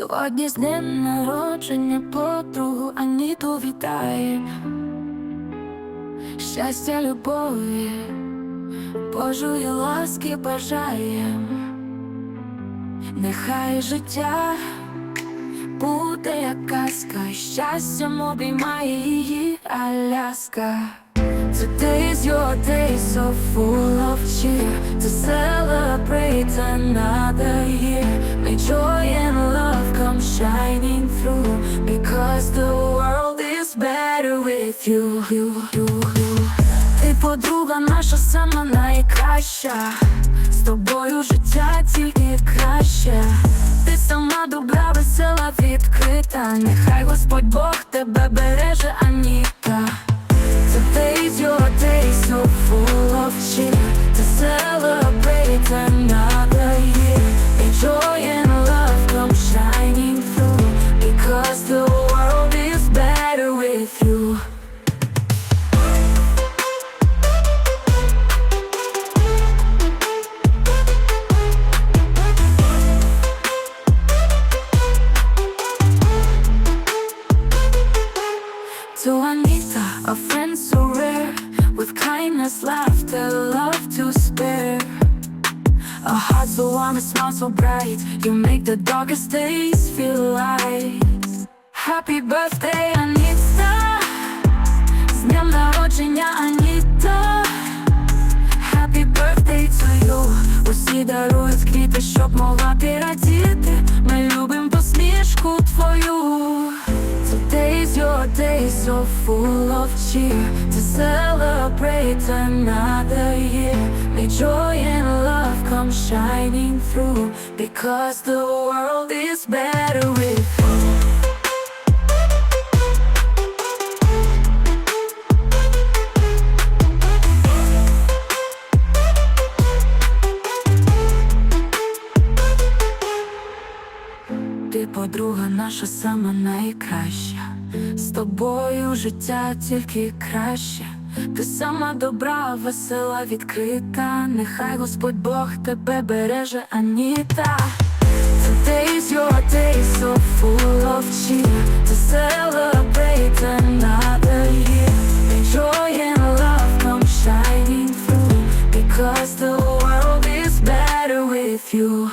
Сьогодні з днем народження подругу Аніту вітає. Щастя, любові, Божої ласки бажаєм. Нехай життя буде як казка, щастям обіймає її Аляска. Today's your day, so full of cheer To celebrate another shining through Because the world is better with you, you, you, you. Ти подруга наша сама найкраща. З тобою життя тільки краще. Ти сама добра, весела, відкрита. Нехай Господь Бог тебе береже, kindness, laughter, love to spare A heart so warm, a smile so bright You make the darkest days feel light Happy birthday, Anita З днем народження, Аніта Happy birthday to you Усі дарують квіти, щоб могла so full of cheer To celebrate another year May joy and love come shining through Because the world is better with you Ти подруга наша сама найкраща. з тобою життя тільки краще, ти сама добра, весела, відкрита. Нехай Господь Бог тебе береже, Аніта. Today's your day, so full of cheer To celebrate another year May joy and love come shining through Because the world is better with you